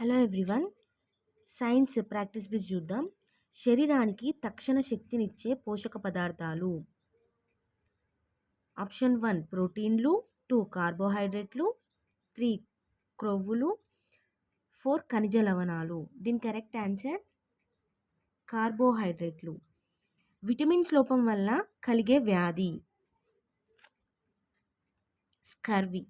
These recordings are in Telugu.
Hello everyone. Science practice quiz చూద్దాం. శరీరానికి తక్షణ శక్తినిచ్చే పోషక పదార్థాలు. ఆప్షన్ వన్ ప్రోటీన్లు. టూ కార్బోహైడ్రేట్లు. త్రీ క్రొవ్వులు. ఫోర్ ఖనిజ లవణాలు. దీని కరెక్ట్ ఆన్సర్? కార్బోహైడ్రేట్లు. విటమిన్స్ లోపం వల్ల కలిగే వ్యాధి. స్కర్వి.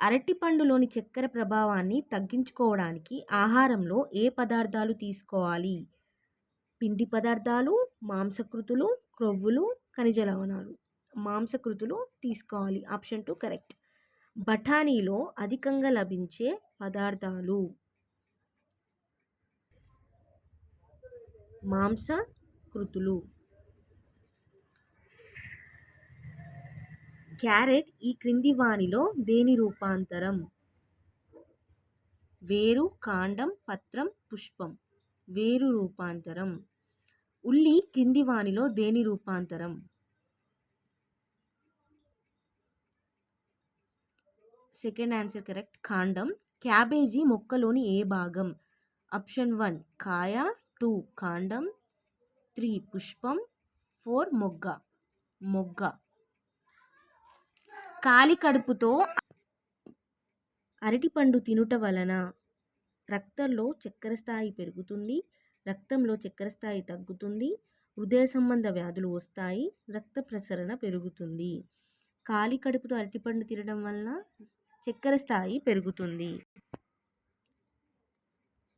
అరటిపండులోని చక్కెర ప్రభావాన్ని తగ్గించుకోవడానికి ఆహారంలో ఏ పదార్థాలు తీసుకోవాలి? పిండి పదార్థాలు మాంసకృతులు క్రొవ్వులు ఖనిజ లవణాలు. మాంసకృతులు తీసుకోవాలి. Option two correct. బఠానీలో అధికంగా లభించే పదార్థాలు. మాంసకృతులు. క్యారెట్ ఈ క్రింది వానిలో దేని రూపాంతరం? వేరు కాండం పత్రం పుష్పం. వేరు రూపాంతరం. ఉల్లి కింది వానిలో దేని రూపాంతరం? Second answer correct. కాండం. క్యాబేజీ మొక్కలోని ఏ భాగం? ఆప్షన్ వన్ కాయ. టూ కాండం. త్రీ పుష్పం. ఫోర్ మొగ్గ. మొగ్గ. ఖాళీ కడుపుతో అరటిపండు తినుట వలన రక్తంలో చక్కెర స్థాయి పెరుగుతుంది రక్తంలో చక్కెర స్థాయి తగ్గుతుంది హృదయ సంబంధ వ్యాధులు వస్తాయి రక్త ప్రసరణ పెరుగుతుంది. ఖాళీ కడుపుతో అరటిపండు తినడం వలన చక్కెర స్థాయి పెరుగుతుంది.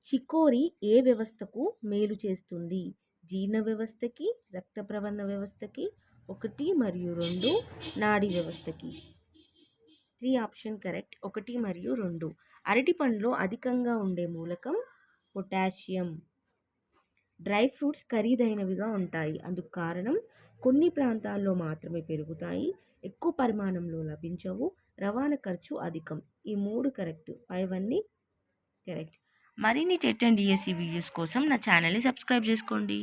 చికోరి ఏ వ్యవస్థకు మేలు చేస్తుంది? జీర్ణ వ్యవస్థకి రక్త ప్రవరణ వ్యవస్థకి ఒకటి మరియు రెండు నాడీ వ్యవస్థకి. Three option correct. ఒకటి మరియు రెండు. అరటి పండ్లో అధికంగా ఉండే మూలకం పొటాషియం. డ్రై ఫ్రూట్స్ ఖరీదైనవిగా ఉంటాయి. అందుకు కారణం కొన్ని ప్రాంతాల్లో మాత్రమే పెరుగుతాయి. ఎక్కువ పరిమాణంలో లభించవు. రవాణా ఖర్చు అధికం. ఈ మూడు కరెక్ట్. అవన్నీ కరెక్ట్. మరిన్ని టెట్ అండ్ డిఎస్సి వీడియోస్ కోసం నా ఛానల్ని సబ్స్క్రైబ్ చేసుకోండి.